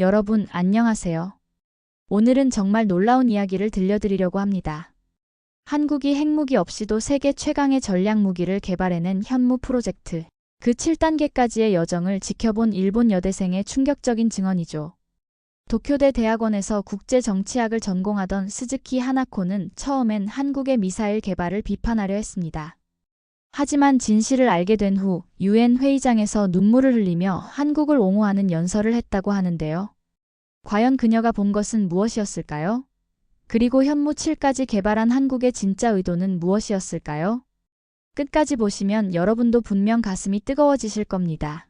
여러분, 안녕하세요. 오늘은 정말 놀라운 이야기를 들려드리려고 합니다. 한국이 핵무기 없이도 세계 최강의 전략 무기를 개발해낸 현무 프로젝트. 그 7단계까지의 여정을 지켜본 일본 여대생의 충격적인 증언이죠. 도쿄대 대학원에서 국제정치학을 전공하던 스즈키 하나코는 처음엔 한국의 미사일 개발을 비판하려 했습니다. 하지만 진실을 알게 된 후 유엔 회의장에서 눈물을 흘리며 한국을 옹호하는 연설을 했다고 하는데요. 과연 그녀가 본 것은 무엇이었을까요? 그리고 현무 7까지 개발한 한국의 진짜 의도는 무엇이었을까요? 끝까지 보시면 여러분도 분명 가슴이 뜨거워지실 겁니다.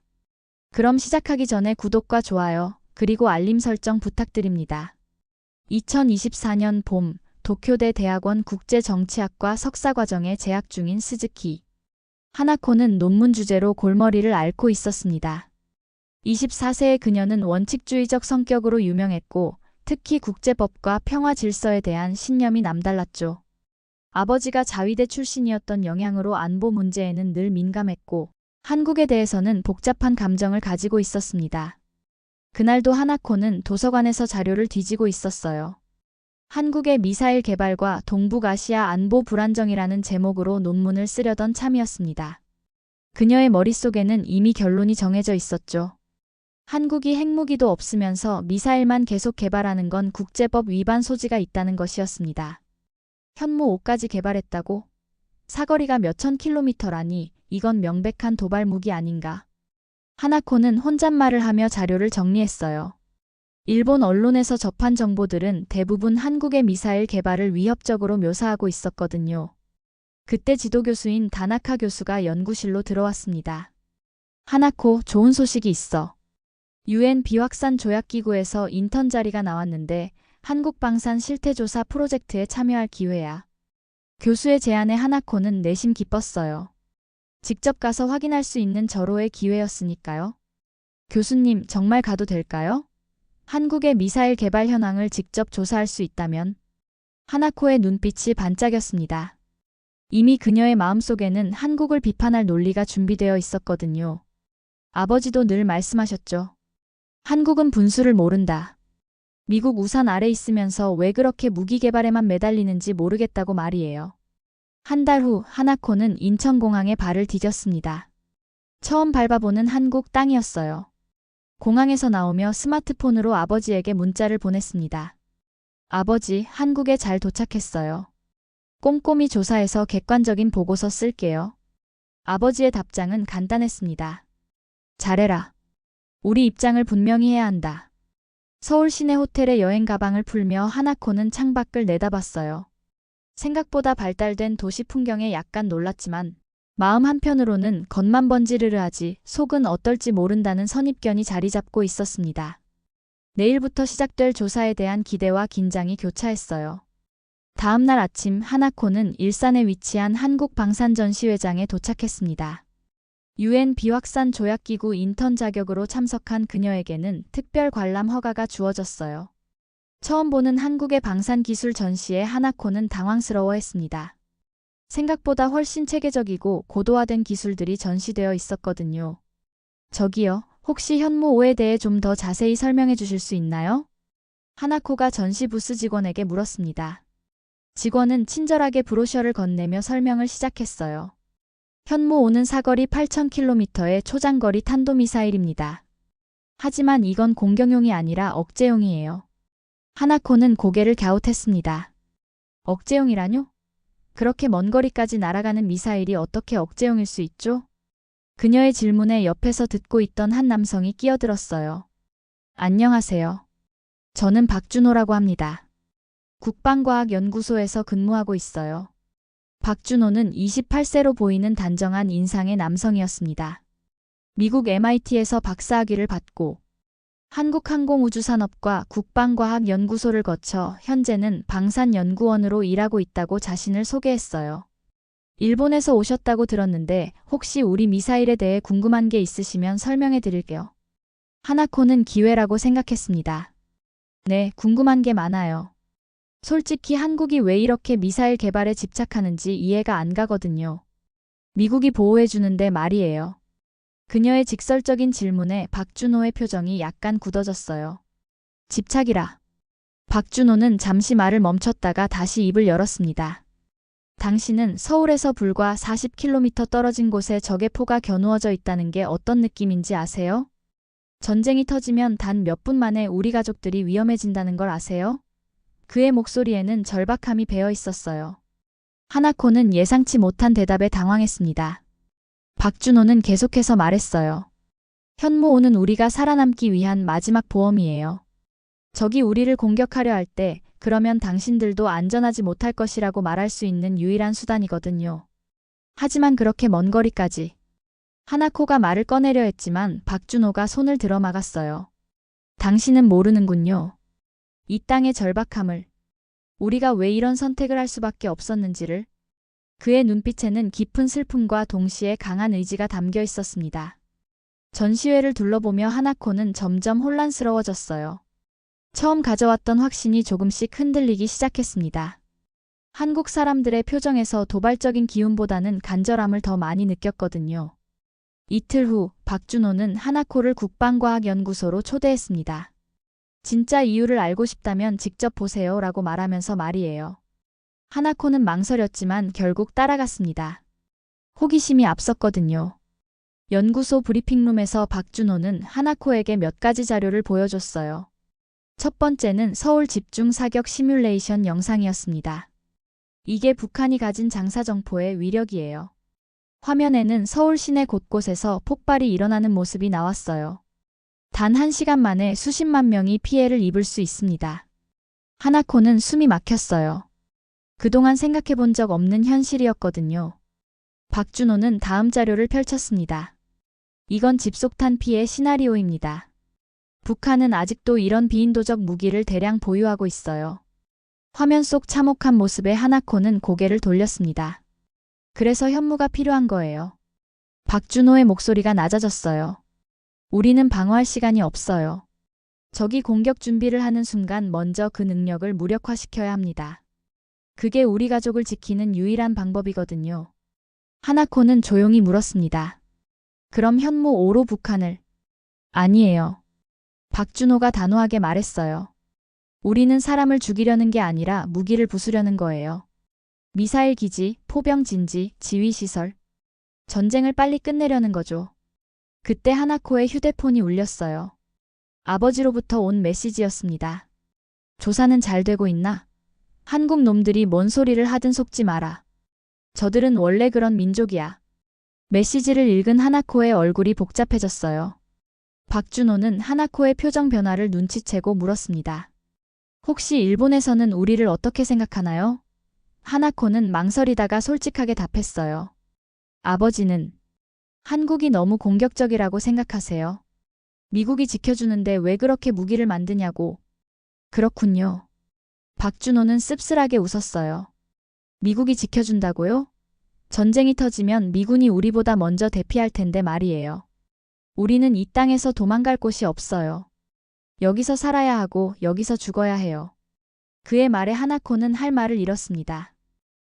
그럼 시작하기 전에 구독과 좋아요, 그리고 알림 설정 부탁드립니다. 2024년 봄, 도쿄대 대학원 국제정치학과 석사과정에 재학 중인 스즈키. 하나코는 논문 주제로 골머리를 앓고 있었습니다. 24세의 그녀는 원칙주의적 성격으로 유명했고, 특히 국제법과 평화 질서에 대한 신념이 남달랐죠. 아버지가 자위대 출신이었던 영향으로 안보 문제에는 늘 민감했고, 한국에 대해서는 복잡한 감정을 가지고 있었습니다. 그날도 하나코는 도서관에서 자료를 뒤지고 있었어요. 한국의 미사일 개발과 동북아시아 안보 불안정이라는 제목으로 논문을 쓰려던 참이었습니다. 그녀의 머릿속에는 이미 결론이 정해져 있었죠. 한국이 핵무기도 없으면서 미사일만 계속 개발하는 건 국제법 위반 소지가 있다는 것이었습니다. 현무 5까지 개발했다고? 사거리가 몇천 킬로미터라니 이건 명백한 도발 무기 아닌가? 하나코는 혼잣말을 하며 자료를 정리했어요. 일본 언론에서 접한 정보들은 대부분 한국의 미사일 개발을 위협적으로 묘사하고 있었거든요. 그때 지도교수인 다나카 교수가 연구실로 들어왔습니다. 하나코, 좋은 소식이 있어. 유엔 비확산 조약기구에서 인턴 자리가 나왔는데 한국 방산 실태조사 프로젝트에 참여할 기회야. 교수의 제안에 하나코는 내심 기뻤어요. 직접 가서 확인할 수 있는 절호의 기회였으니까요. 교수님, 정말 가도 될까요? 한국의 미사일 개발 현황을 직접 조사할 수 있다면 하나코의 눈빛이 반짝였습니다. 이미 그녀의 마음속에는 한국을 비판할 논리가 준비되어 있었거든요. 아버지도 늘 말씀하셨죠. 한국은 분수를 모른다. 미국 우산 아래 있으면서 왜 그렇게 무기 개발에만 매달리는지 모르겠다고 말이에요. 한 달 후 하나코는 인천공항에 발을 디뎠습니다. 처음 밟아보는 한국 땅이었어요. 공항에서 나오며 스마트폰으로 아버지에게 문자를 보냈습니다. 아버지, 한국에 잘 도착했어요. 꼼꼼히 조사해서 객관적인 보고서 쓸게요. 아버지의 답장은 간단했습니다. 잘해라. 우리 입장을 분명히 해야 한다. 서울 시내 호텔의 여행 가방을 풀며 하나코는 창밖을 내다봤어요. 생각보다 발달된 도시 풍경에 약간 놀랐지만 마음 한편으로는 겉만 번지르르 하지 속은 어떨지 모른다는 선입견이 자리 잡고 있었습니다. 내일부터 시작될 조사에 대한 기대와 긴장이 교차했어요. 다음 날 아침 하나코는 일산에 위치한 한국방산전시회장에 도착했습니다. 유엔 비확산 조약기구 인턴 자격으로 참석한 그녀에게는 특별 관람 허가가 주어졌어요. 처음 보는 한국의 방산기술 전시에 하나코는 당황스러워했습니다. 생각보다 훨씬 체계적이고 고도화된 기술들이 전시되어 있었거든요. 저기요, 혹시 현무 5에 대해 좀 더 자세히 설명해 주실 수 있나요? 하나코가 전시 부스 직원에게 물었습니다. 직원은 친절하게 브로셔를 건네며 설명을 시작했어요. 현무 5는 사거리 8,000km의 초장거리 탄도미사일입니다. 하지만 이건 공격용이 아니라 억제용이에요. 하나코는 고개를 갸웃했습니다. 억제용이라뇨? 그렇게 먼 거리까지 날아가는 미사일이 어떻게 억제용일 수 있죠? 그녀의 질문에 옆에서 듣고 있던 한 남성이 끼어들었어요. 안녕하세요. 저는 박준호라고 합니다. 국방과학연구소에서 근무하고 있어요. 박준호는 28세로 보이는 단정한 인상의 남성이었습니다. 미국 MIT에서 박사학위를 받고 한국항공우주산업과 국방과학연구소를 거쳐 현재는 방산연구원으로 일하고 있다고 자신을 소개했어요. 일본에서 오셨다고 들었는데 혹시 우리 미사일에 대해 궁금한 게 있으시면 설명해 드릴게요. 하나코는 기회라고 생각했습니다. 네, 궁금한 게 많아요. 솔직히 한국이 왜 이렇게 미사일 개발에 집착하는지 이해가 안 가거든요. 미국이 보호해주는데 말이에요. 그녀의 직설적인 질문에 박준호의 표정이 약간 굳어졌어요. 집착이라. 박준호는 잠시 말을 멈췄다가 다시 입을 열었습니다. 당신은 서울에서 불과 40km 떨어진 곳에 적의 포가 겨누어져 있다는 게 어떤 느낌인지 아세요? 전쟁이 터지면 단 몇 분 만에 우리 가족들이 위험해진다는 걸 아세요? 그의 목소리에는 절박함이 배어 있었어요. 하나코는 예상치 못한 대답에 당황했습니다. 박준호는 계속해서 말했어요. 현무호는 우리가 살아남기 위한 마지막 보험이에요. 적이 우리를 공격하려 할 때, 그러면 당신들도 안전하지 못할 것이라고 말할 수 있는 유일한 수단이거든요. 하지만 그렇게 먼 거리까지. 하나코가 말을 꺼내려 했지만 박준호가 손을 들어 막았어요. 당신은 모르는군요. 이 땅의 절박함을. 우리가 왜 이런 선택을 할 수밖에 없었는지를. 그의 눈빛에는 깊은 슬픔과 동시에 강한 의지가 담겨 있었습니다. 전시회를 둘러보며 하나코는 점점 혼란스러워졌어요. 처음 가져왔던 확신이 조금씩 흔들리기 시작했습니다. 한국 사람들의 표정에서 도발적인 기운보다는 간절함을 더 많이 느꼈거든요. 이틀 후 박준호는 하나코를 국방과학연구소로 초대했습니다. 진짜 이유를 알고 싶다면 직접 보세요 라고 말하면서 말이에요. 하나코는 망설였지만 결국 따라갔습니다. 호기심이 앞섰거든요. 연구소 브리핑룸에서 박준호는 하나코에게 몇 가지 자료를 보여줬어요. 첫 번째는 서울 집중 사격 시뮬레이션 영상이었습니다. 이게 북한이 가진 장사정포의 위력이에요. 화면에는 서울 시내 곳곳에서 폭발이 일어나는 모습이 나왔어요. 단 한 시간 만에 수십만 명이 피해를 입을 수 있습니다. 하나코는 숨이 막혔어요. 그동안 생각해 본 적 없는 현실이었거든요. 박준호는 다음 자료를 펼쳤습니다. 이건 집속탄 피해 시나리오입니다. 북한은 아직도 이런 비인도적 무기를 대량 보유하고 있어요. 화면 속 참혹한 모습에 하나코는 고개를 돌렸습니다. 그래서 현무가 필요한 거예요. 박준호의 목소리가 낮아졌어요. 우리는 방어할 시간이 없어요. 적이 공격 준비를 하는 순간 먼저 그 능력을 무력화시켜야 합니다. 그게 우리 가족을 지키는 유일한 방법이거든요. 하나코는 조용히 물었습니다. 그럼 현무 5로 북한을? 아니에요. 박준호가 단호하게 말했어요. 우리는 사람을 죽이려는 게 아니라 무기를 부수려는 거예요. 미사일 기지, 포병 진지, 지휘 시설. 전쟁을 빨리 끝내려는 거죠. 그때 하나코의 휴대폰이 울렸어요. 아버지로부터 온 메시지였습니다. 조사는 잘 되고 있나? 한국 놈들이 뭔 소리를 하든 속지 마라. 저들은 원래 그런 민족이야. 메시지를 읽은 하나코의 얼굴이 복잡해졌어요. 박준호는 하나코의 표정 변화를 눈치채고 물었습니다. 혹시 일본에서는 우리를 어떻게 생각하나요? 하나코는 망설이다가 솔직하게 답했어요. 아버지는 한국이 너무 공격적이라고 생각하세요. 미국이 지켜주는데 왜 그렇게 무기를 만드냐고. 그렇군요. 박준호는 씁쓸하게 웃었어요. 미국이 지켜준다고요? 전쟁이 터지면 미군이 우리보다 먼저 대피할 텐데 말이에요. 우리는 이 땅에서 도망갈 곳이 없어요. 여기서 살아야 하고 여기서 죽어야 해요. 그의 말에 하나코는 할 말을 잃었습니다.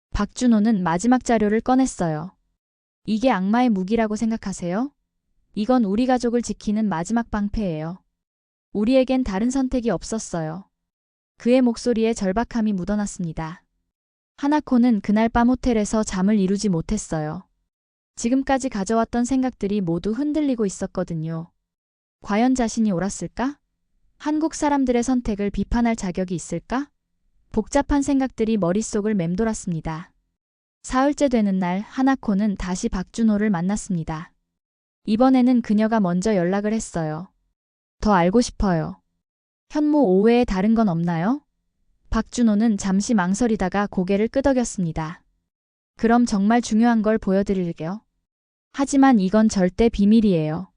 박준호는 마지막 자료를 꺼냈어요. 이게 악마의 무기라고 생각하세요? 이건 우리 가족을 지키는 마지막 방패예요. 우리에겐 다른 선택이 없었어요. 그의 목소리에 절박함이 묻어났습니다. 하나코는 그날 밤 호텔에서 잠을 이루지 못했어요. 지금까지 가져왔던 생각들이 모두 흔들리고 있었거든요. 과연 자신이 옳았을까? 한국 사람들의 선택을 비판할 자격이 있을까? 복잡한 생각들이 머릿속을 맴돌았습니다. 사흘째 되는 날 하나코는 다시 박준호를 만났습니다. 이번에는 그녀가 먼저 연락을 했어요. 더 알고 싶어요. 현무 오외에 다른 건 없나요? 박준호는 잠시 망설이다가 고개를 끄덕였습니다. 그럼 정말 중요한 걸 보여드릴게요. 하지만 이건 절대 비밀이에요.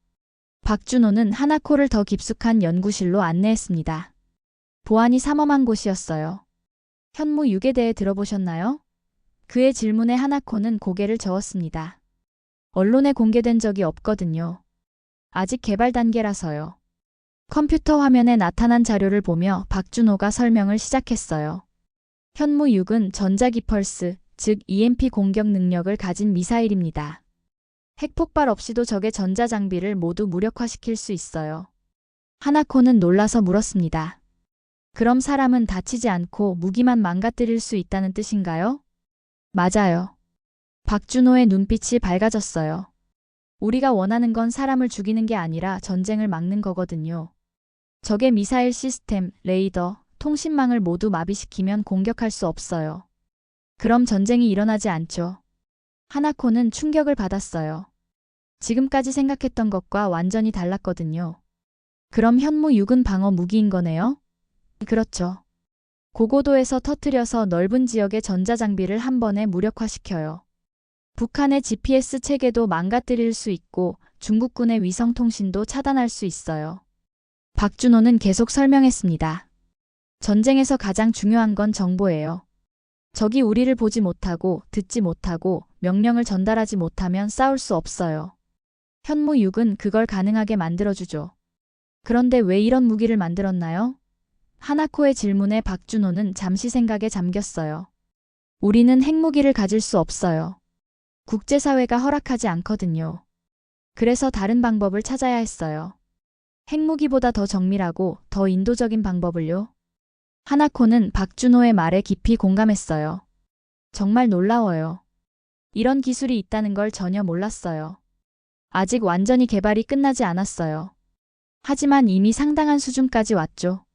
박준호는 하나코를 더 깊숙한 연구실로 안내했습니다. 보안이 삼엄한 곳이었어요. 현무 6에 대해 들어보셨나요? 그의 질문에 하나코는 고개를 저었습니다. 언론에 공개된 적이 없거든요. 아직 개발 단계라서요. 컴퓨터 화면에 나타난 자료를 보며 박준호가 설명을 시작했어요. 현무 6은 전자기펄스, 즉 EMP 공격 능력을 가진 미사일입니다. 핵폭발 없이도 적의 전자장비를 모두 무력화시킬 수 있어요. 하나코는 놀라서 물었습니다. 그럼 사람은 다치지 않고 무기만 망가뜨릴 수 있다는 뜻인가요? 맞아요. 박준호의 눈빛이 밝아졌어요. 우리가 원하는 건 사람을 죽이는 게 아니라 전쟁을 막는 거거든요. 적의 미사일 시스템, 레이더, 통신망을 모두 마비시키면 공격할 수 없어요. 그럼 전쟁이 일어나지 않죠. 하나코는 충격을 받았어요. 지금까지 생각했던 것과 완전히 달랐거든요. 그럼 현무 6은 방어 무기인 거네요? 그렇죠. 고고도에서 터뜨려서 넓은 지역의 전자장비를 한 번에 무력화시켜요. 북한의 GPS 체계도 망가뜨릴 수 있고 중국군의 위성통신도 차단할 수 있어요. 박준호는 계속 설명했습니다. 전쟁에서 가장 중요한 건 정보예요. 적이 우리를 보지 못하고 듣지 못하고 명령을 전달하지 못하면 싸울 수 없어요. 현무 6은 그걸 가능하게 만들어주죠. 그런데 왜 이런 무기를 만들었나요? 하나코의 질문에 박준호는 잠시 생각에 잠겼어요. 우리는 핵무기를 가질 수 없어요. 국제사회가 허락하지 않거든요. 그래서 다른 방법을 찾아야 했어요. 핵무기보다 더 정밀하고 더 인도적인 방법을요. 하나코는 박준호의 말에 깊이 공감했어요. 정말 놀라워요. 이런 기술이 있다는 걸 전혀 몰랐어요. 아직 완전히 개발이 끝나지 않았어요. 하지만 이미 상당한 수준까지 왔죠.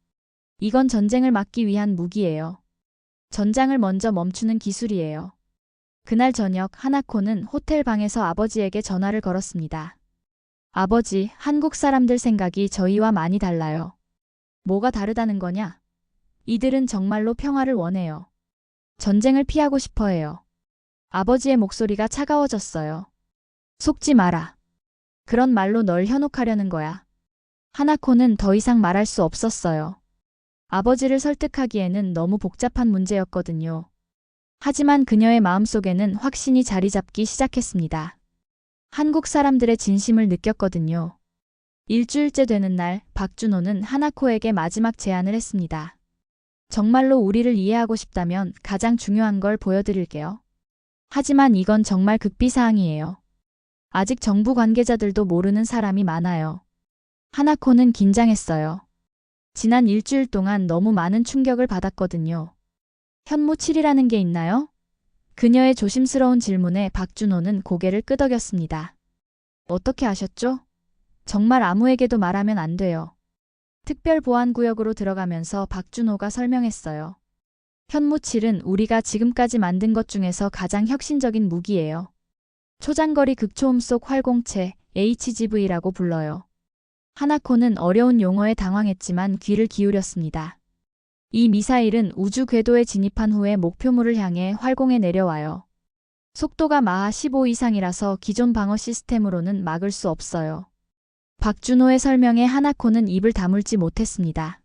이건 전쟁을 막기 위한 무기예요. 전장을 먼저 멈추는 기술이에요. 그날 저녁 하나코는 호텔 방에서 아버지에게 전화를 걸었습니다. 아버지, 한국 사람들 생각이 저희와 많이 달라요. 뭐가 다르다는 거냐? 이들은 정말로 평화를 원해요. 전쟁을 피하고 싶어 해요. 아버지의 목소리가 차가워졌어요. 속지 마라. 그런 말로 널 현혹하려는 거야. 하나코는 더 이상 말할 수 없었어요. 아버지를 설득하기에는 너무 복잡한 문제였거든요. 하지만 그녀의 마음속에는 확신이 자리 잡기 시작했습니다. 한국 사람들의 진심을 느꼈거든요. 일주일째 되는 날, 박준호는 하나코에게 마지막 제안을 했습니다. 정말로 우리를 이해하고 싶다면 가장 중요한 걸 보여드릴게요. 하지만 이건 정말 극비사항이에요. 아직 정부 관계자들도 모르는 사람이 많아요. 하나코는 긴장했어요. 지난 일주일 동안 너무 많은 충격을 받았거든요. 현무 7이라는 게 있나요? 그녀의 조심스러운 질문에 박준호는 고개를 끄덕였습니다. 어떻게 아셨죠? 정말 아무에게도 말하면 안 돼요. 특별 보안구역으로 들어가면서 박준호가 설명했어요. 현무 7은 우리가 지금까지 만든 것 중에서 가장 혁신적인 무기예요. 초장거리 극초음 속 활공체 HGV라고 불러요. 하나코는 어려운 용어에 당황했지만 귀를 기울였습니다. 이 미사일은 우주 궤도에 진입한 후에 목표물을 향해 활공에 내려와요. 속도가 마하 15 이상이라서 기존 방어 시스템으로는 막을 수 없어요. 박준호의 설명에 하나코는 입을 다물지 못했습니다.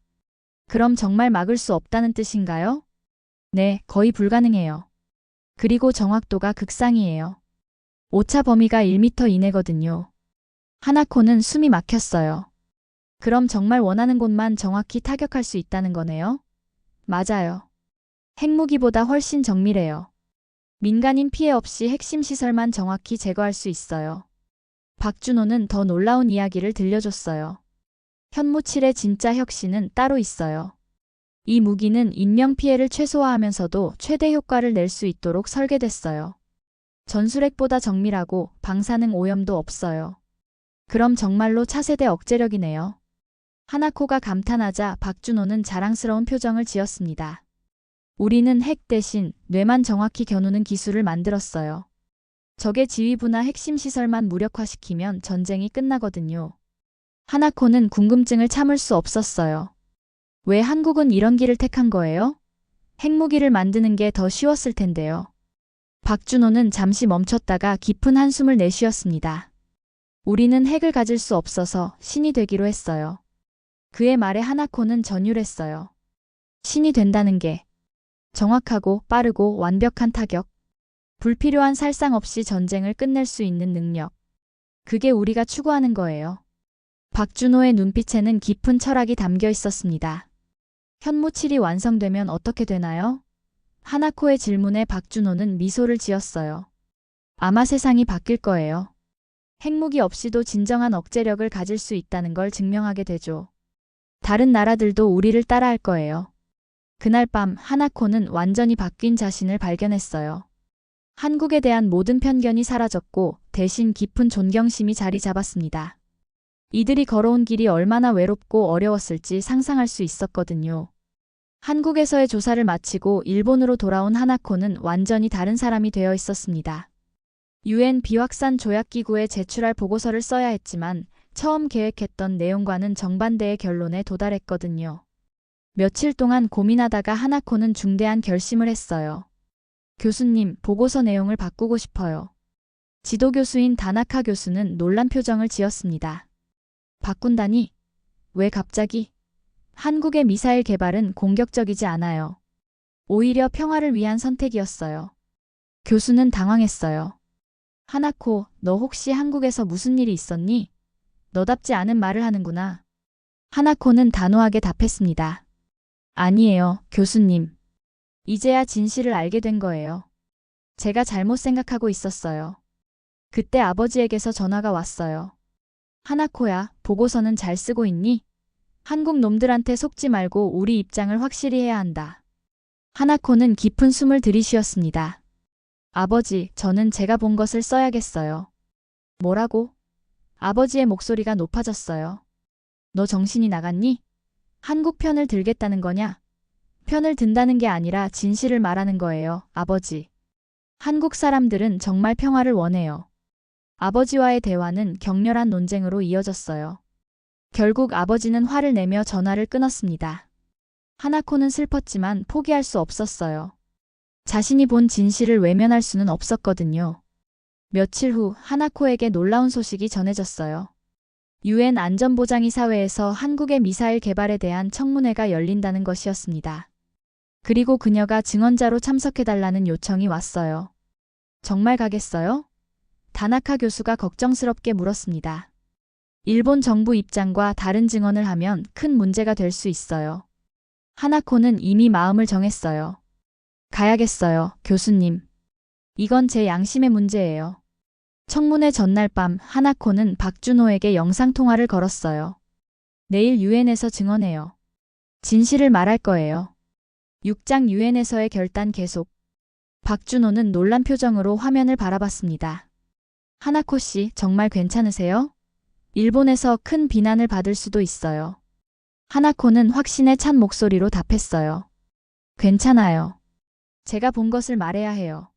그럼 정말 막을 수 없다는 뜻인가요? 네, 거의 불가능해요. 그리고 정확도가 극상이에요. 오차 범위가 1m 이내거든요. 하나코는 숨이 막혔어요. 그럼 정말 원하는 곳만 정확히 타격할 수 있다는 거네요? 맞아요. 핵무기보다 훨씬 정밀해요. 민간인 피해 없이 핵심 시설만 정확히 제거할 수 있어요. 박준호는 더 놀라운 이야기를 들려줬어요. 현무칠의 진짜 혁신은 따로 있어요. 이 무기는 인명 피해를 최소화하면서도 최대 효과를 낼 수 있도록 설계됐어요. 전술핵보다 정밀하고 방사능 오염도 없어요. 그럼 정말로 차세대 억제력이네요. 하나코가 감탄하자 박준호는 자랑스러운 표정을 지었습니다. 우리는 핵 대신 뇌만 정확히 겨누는 기술을 만들었어요. 적의 지휘부나 핵심 시설만 무력화시키면 전쟁이 끝나거든요. 하나코는 궁금증을 참을 수 없었어요. 왜 한국은 이런 길을 택한 거예요? 핵무기를 만드는 게 더 쉬웠을 텐데요. 박준호는 잠시 멈췄다가 깊은 한숨을 내쉬었습니다. 우리는 핵을 가질 수 없어서 신이 되기로 했어요. 그의 말에 하나코는 전율했어요. 신이 된다는 게 정확하고 빠르고 완벽한 타격, 불필요한 살상 없이 전쟁을 끝낼 수 있는 능력. 그게 우리가 추구하는 거예요. 박준호의 눈빛에는 깊은 철학이 담겨 있었습니다. 현무칠이 완성되면 어떻게 되나요? 하나코의 질문에 박준호는 미소를 지었어요. 아마 세상이 바뀔 거예요. 핵무기 없이도 진정한 억제력을 가질 수 있다는 걸 증명하게 되죠. 다른 나라들도 우리를 따라할 거예요. 그날 밤 하나코는 완전히 바뀐 자신을 발견했어요. 한국에 대한 모든 편견이 사라졌고 대신 깊은 존경심이 자리 잡았습니다. 이들이 걸어온 길이 얼마나 외롭고 어려웠을지 상상할 수 있었거든요. 한국에서의 조사를 마치고 일본으로 돌아온 하나코는 완전히 다른 사람이 되어 있었습니다. 유엔 비확산 조약기구에 제출할 보고서를 써야 했지만 처음 계획했던 내용과는 정반대의 결론에 도달했거든요. 며칠 동안 고민하다가 하나코는 중대한 결심을 했어요. 교수님, 보고서 내용을 바꾸고 싶어요. 지도 교수인 다나카 교수는 놀란 표정을 지었습니다. 바꾼다니? 왜 갑자기? 한국의 미사일 개발은 공격적이지 않아요. 오히려 평화를 위한 선택이었어요. 교수는 당황했어요. 하나코, 너 혹시 한국에서 무슨 일이 있었니? 너답지 않은 말을 하는구나. 하나코는 단호하게 답했습니다. 아니에요, 교수님. 이제야 진실을 알게 된 거예요. 제가 잘못 생각하고 있었어요. 그때 아버지에게서 전화가 왔어요. 하나코야, 보고서는 잘 쓰고 있니? 한국 놈들한테 속지 말고 우리 입장을 확실히 해야 한다. 하나코는 깊은 숨을 들이쉬었습니다. 아버지, 저는 제가 본 것을 써야겠어요. 뭐라고? 아버지의 목소리가 높아졌어요. 너 정신이 나갔니? 한국 편을 들겠다는 거냐? 편을 든다는 게 아니라 진실을 말하는 거예요, 아버지. 한국 사람들은 정말 평화를 원해요. 아버지와의 대화는 격렬한 논쟁으로 이어졌어요. 결국 아버지는 화를 내며 전화를 끊었습니다. 하나코는 슬펐지만 포기할 수 없었어요. 자신이 본 진실을 외면할 수는 없었거든요. 며칠 후 하나코에게 놀라운 소식이 전해졌어요. 유엔 안전보장이 사회에서 한국의 미사일 개발에 대한 청문회가 열린다는 것이었습니다. 그리고 그녀가 증언자로 참석해달라는 요청이 왔어요. 정말 가겠어요? 다나카 교수가 걱정스럽게 물었습니다. 일본 정부 입장과 다른 증언을 하면 큰 문제가 될 수 있어요. 하나코는 이미 마음을 정했어요. 가야겠어요, 교수님. 이건 제 양심의 문제예요. 청문회 전날 밤 하나코는 박준호에게 영상통화를 걸었어요. 내일 유엔에서 증언해요. 진실을 말할 거예요. 6장 유엔에서의 결단 계속. 박준호는 놀란 표정으로 화면을 바라봤습니다. 하나코 씨, 정말 괜찮으세요? 일본에서 큰 비난을 받을 수도 있어요. 하나코는 확신에 찬 목소리로 답했어요. 괜찮아요. 제가 본 것을 말해야 해요.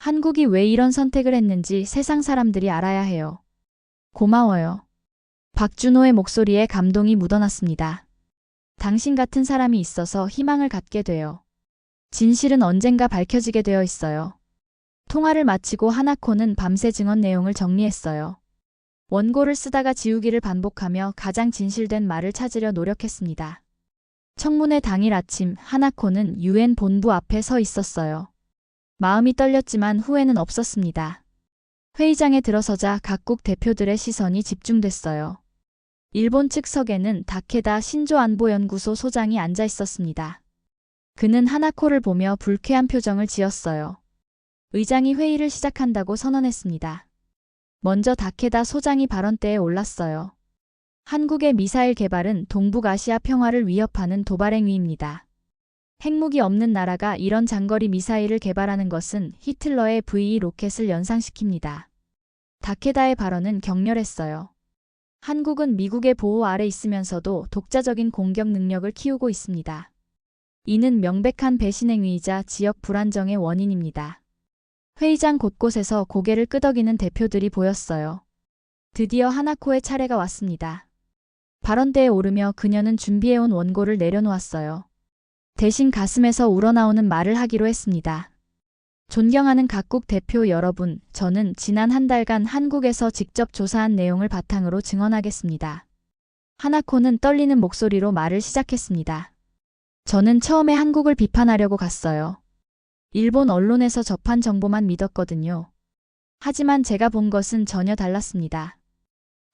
한국이 왜 이런 선택을 했는지 세상 사람들이 알아야 해요. 고마워요. 박준호의 목소리에 감동이 묻어났습니다. 당신 같은 사람이 있어서 희망을 갖게 돼요. 진실은 언젠가 밝혀지게 되어 있어요. 통화를 마치고 하나코는 밤새 증언 내용을 정리했어요. 원고를 쓰다가 지우기를 반복하며 가장 진실된 말을 찾으려 노력했습니다. 청문회 당일 아침 하나코는 유엔 본부 앞에 서 있었어요. 마음이 떨렸지만 후회는 없었습니다. 회의장에 들어서자 각국 대표들의 시선이 집중됐어요. 일본 측석에는 다케다 신조 안보연구소 소장이 앉아 있었습니다. 그는 하나코를 보며 불쾌한 표정을 지었어요. 의장이 회의를 시작한다고 선언했습니다. 먼저 다케다 소장이 발언대에 올랐어요. 한국의 미사일 개발은 동북아시아 평화를 위협하는 도발 행위입니다. 핵무기 없는 나라가 이런 장거리 미사일을 개발하는 것은 히틀러의 V2 로켓을 연상시킵니다. 다케다의 발언은 격렬했어요. 한국은 미국의 보호 아래 있으면서도 독자적인 공격 능력을 키우고 있습니다. 이는 명백한 배신 행위이자 지역 불안정의 원인입니다. 회의장 곳곳에서 고개를 끄덕이는 대표들이 보였어요. 드디어 하나코의 차례가 왔습니다. 발언대에 오르며 그녀는 준비해온 원고를 내려놓았어요. 대신 가슴에서 우러나오는 말을 하기로 했습니다. 존경하는 각국 대표 여러분, 저는 지난 한 달간 한국에서 직접 조사한 내용을 바탕으로 증언하겠습니다. 하나코는 떨리는 목소리로 말을 시작했습니다. 저는 처음에 한국을 비판하려고 갔어요. 일본 언론에서 접한 정보만 믿었거든요. 하지만 제가 본 것은 전혀 달랐습니다.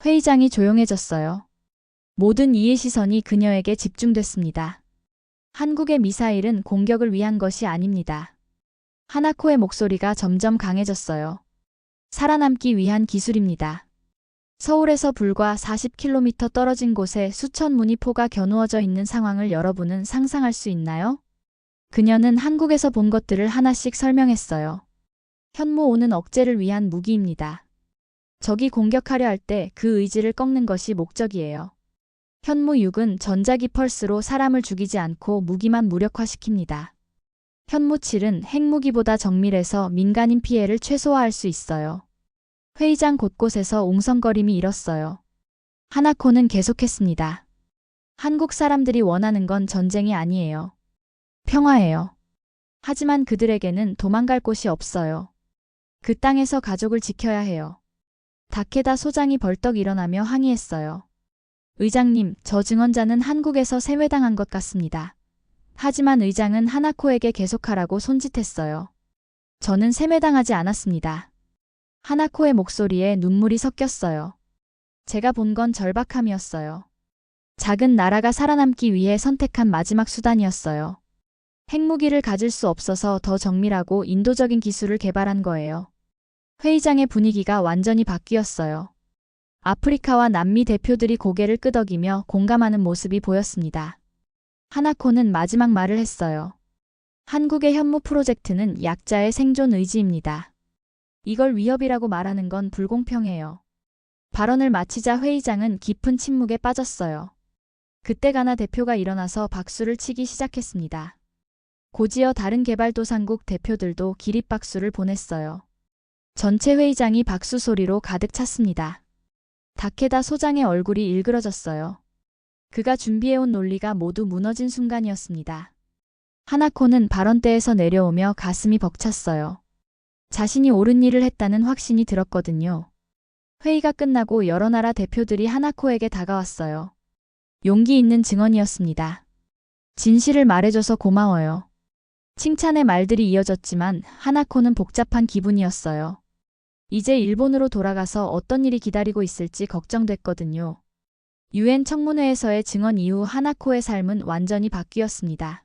회의장이 조용해졌어요. 모든 이해 시선이 그녀에게 집중됐습니다. 한국의 미사일은 공격을 위한 것이 아닙니다. 하나코의 목소리가 점점 강해졌어요. 살아남기 위한 기술입니다. 서울에서 불과 40km 떨어진 곳에 수천 문이포가 겨누어져 있는 상황을 여러분은 상상할 수 있나요? 그녀는 한국에서 본 것들을 하나씩 설명했어요. 현무 5는 억제를 위한 무기입니다. 적이 공격하려 할 때 그 의지를 꺾는 것이 목적이에요. 현무 6은 전자기 펄스로 사람을 죽이지 않고 무기만 무력화시킵니다. 현무 7은 핵무기보다 정밀해서 민간인 피해를 최소화할 수 있어요. 회의장 곳곳에서 옹성거림이 일었어요. 하나코는 계속했습니다. 한국 사람들이 원하는 건 전쟁이 아니에요. 평화예요. 하지만 그들에게는 도망갈 곳이 없어요. 그 땅에서 가족을 지켜야 해요. 다케다 소장이 벌떡 일어나며 항의했어요. 의장님, 저 증언자는 한국에서 세뇌당한 것 같습니다. 하지만 의장은 하나코에게 계속하라고 손짓했어요. 저는 세뇌당하지 않았습니다. 하나코의 목소리에 눈물이 섞였어요. 제가 본 건 절박함이었어요. 작은 나라가 살아남기 위해 선택한 마지막 수단이었어요. 핵무기를 가질 수 없어서 더 정밀하고 인도적인 기술을 개발한 거예요. 회의장의 분위기가 완전히 바뀌었어요. 아프리카와 남미 대표들이 고개를 끄덕이며 공감하는 모습이 보였습니다. 하나코는 마지막 말을 했어요. 한국의 현무 프로젝트는 약자의 생존 의지입니다. 이걸 위협이라고 말하는 건 불공평해요. 발언을 마치자 회의장은 깊은 침묵에 빠졌어요. 그때 가나 대표가 일어나서 박수를 치기 시작했습니다. 고지어 다른 개발도상국 대표들도 기립박수를 보냈어요. 전체 회의장이 박수 소리로 가득 찼습니다. 다케다 소장의 얼굴이 일그러졌어요. 그가 준비해온 논리가 모두 무너진 순간이었습니다. 하나코는 발언대에서 내려오며 가슴이 벅찼어요. 자신이 옳은 일을 했다는 확신이 들었거든요. 회의가 끝나고 여러 나라 대표들이 하나코에게 다가왔어요. 용기 있는 증언이었습니다. 진실을 말해줘서 고마워요. 칭찬의 말들이 이어졌지만 하나코는 복잡한 기분이었어요. 이제 일본으로 돌아가서 어떤 일이 기다리고 있을지 걱정됐거든요. 유엔 청문회에서의 증언 이후 하나코의 삶은 완전히 바뀌었습니다.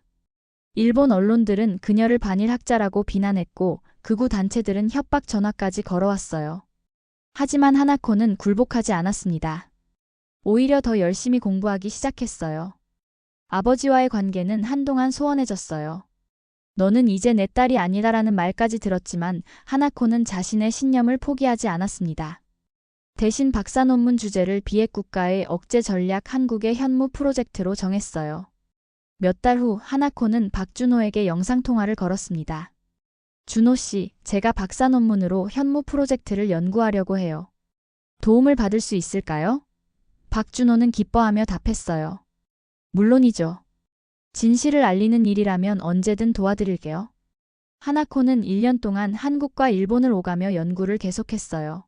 일본 언론들은 그녀를 반일학자라고 비난했고 극우 단체들은 협박 전화까지 걸어왔어요. 하지만 하나코는 굴복하지 않았습니다. 오히려 더 열심히 공부하기 시작했어요. 아버지와의 관계는 한동안 소원해졌어요. 너는 이제 내 딸이 아니다라는 말까지 들었지만 하나코는 자신의 신념을 포기하지 않았습니다. 대신 박사 논문 주제를 비핵 국가의 억제 전략 한국의 현무 프로젝트로 정했어요. 몇 달 후 하나코는 박준호에게 영상통화를 걸었습니다. 준호 씨, 제가 박사 논문으로 현무 프로젝트를 연구하려고 해요. 도움을 받을 수 있을까요? 박준호는 기뻐하며 답했어요. 물론이죠. 진실을 알리는 일이라면 언제든 도와드릴게요. 하나코는 1년 동안 한국과 일본을 오가며 연구를 계속했어요.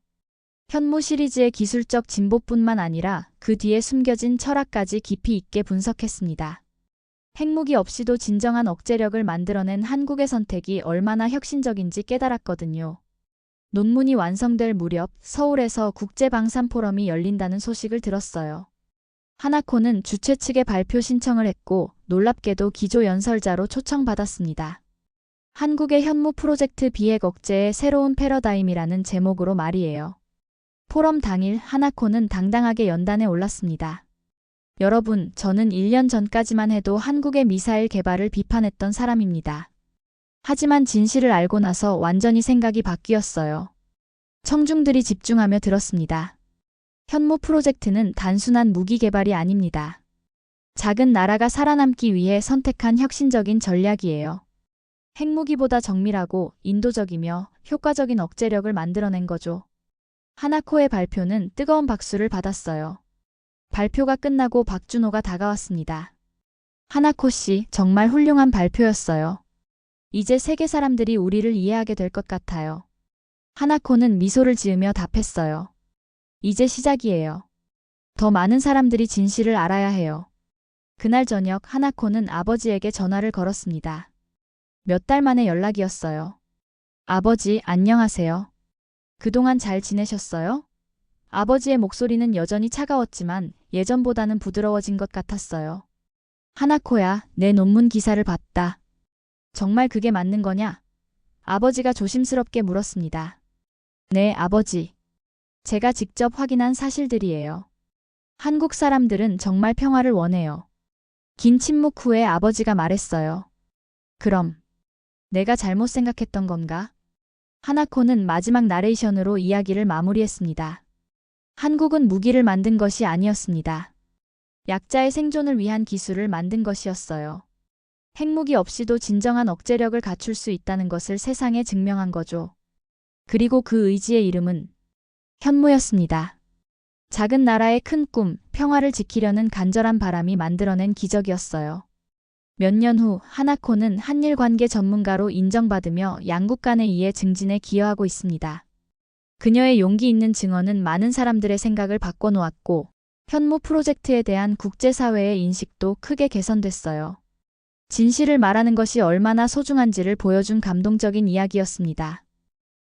현무 시리즈의 기술적 진보뿐만 아니라 그 뒤에 숨겨진 철학까지 깊이 있게 분석했습니다. 핵무기 없이도 진정한 억제력을 만들어낸 한국의 선택이 얼마나 혁신적인지 깨달았거든요. 논문이 완성될 무렵 서울에서 국제방산 포럼이 열린다는 소식을 들었어요. 하나코는 주최 측에 발표 신청을 했고 놀랍게도 기조 연설자로 초청받았습니다. 한국의 현무 프로젝트 비핵 억제의 새로운 패러다임이라는 제목으로 말이에요. 포럼 당일 하나코는 당당하게 연단에 올랐습니다. 여러분, 저는 1년 전까지만 해도 한국의 미사일 개발을 비판했던 사람입니다. 하지만 진실을 알고 나서 완전히 생각이 바뀌었어요. 청중들이 집중하며 들었습니다. 현무 프로젝트는 단순한 무기 개발이 아닙니다. 작은 나라가 살아남기 위해 선택한 혁신적인 전략이에요. 핵무기보다 정밀하고 인도적이며 효과적인 억제력을 만들어낸 거죠. 하나코의 발표는 뜨거운 박수를 받았어요. 발표가 끝나고 박준호가 다가왔습니다. 하나코 씨, 정말 훌륭한 발표였어요. 이제 세계 사람들이 우리를 이해하게 될 것 같아요. 하나코는 미소를 지으며 답했어요. 이제 시작이에요. 더 많은 사람들이 진실을 알아야 해요. 그날 저녁 하나코는 아버지에게 전화를 걸었습니다. 몇 달 만에 연락이었어요. 아버지, 안녕하세요. 그동안 잘 지내셨어요? 아버지의 목소리는 여전히 차가웠지만 예전보다는 부드러워진 것 같았어요. 하나코야, 내 논문 기사를 봤다. 정말 그게 맞는 거냐? 아버지가 조심스럽게 물었습니다. 네, 아버지. 제가 직접 확인한 사실들이에요. 한국 사람들은 정말 평화를 원해요. 긴 침묵 후에 아버지가 말했어요. 그럼 내가 잘못 생각했던 건가? 하나코는 마지막 나레이션으로 이야기를 마무리했습니다. 한국은 무기를 만든 것이 아니었습니다. 약자의 생존을 위한 기술을 만든 것이었어요. 핵무기 없이도 진정한 억제력을 갖출 수 있다는 것을 세상에 증명한 거죠. 그리고 그 의지의 이름은 현무였습니다. 작은 나라의 큰 꿈, 평화를 지키려는 간절한 바람이 만들어낸 기적이었어요. 몇 년 후 하나코는 한일 관계 전문가로 인정받으며 양국 간의 이해 증진에 기여하고 있습니다. 그녀의 용기 있는 증언은 많은 사람들의 생각을 바꿔놓았고 현무 프로젝트에 대한 국제사회의 인식도 크게 개선됐어요. 진실을 말하는 것이 얼마나 소중한지를 보여준 감동적인 이야기였습니다.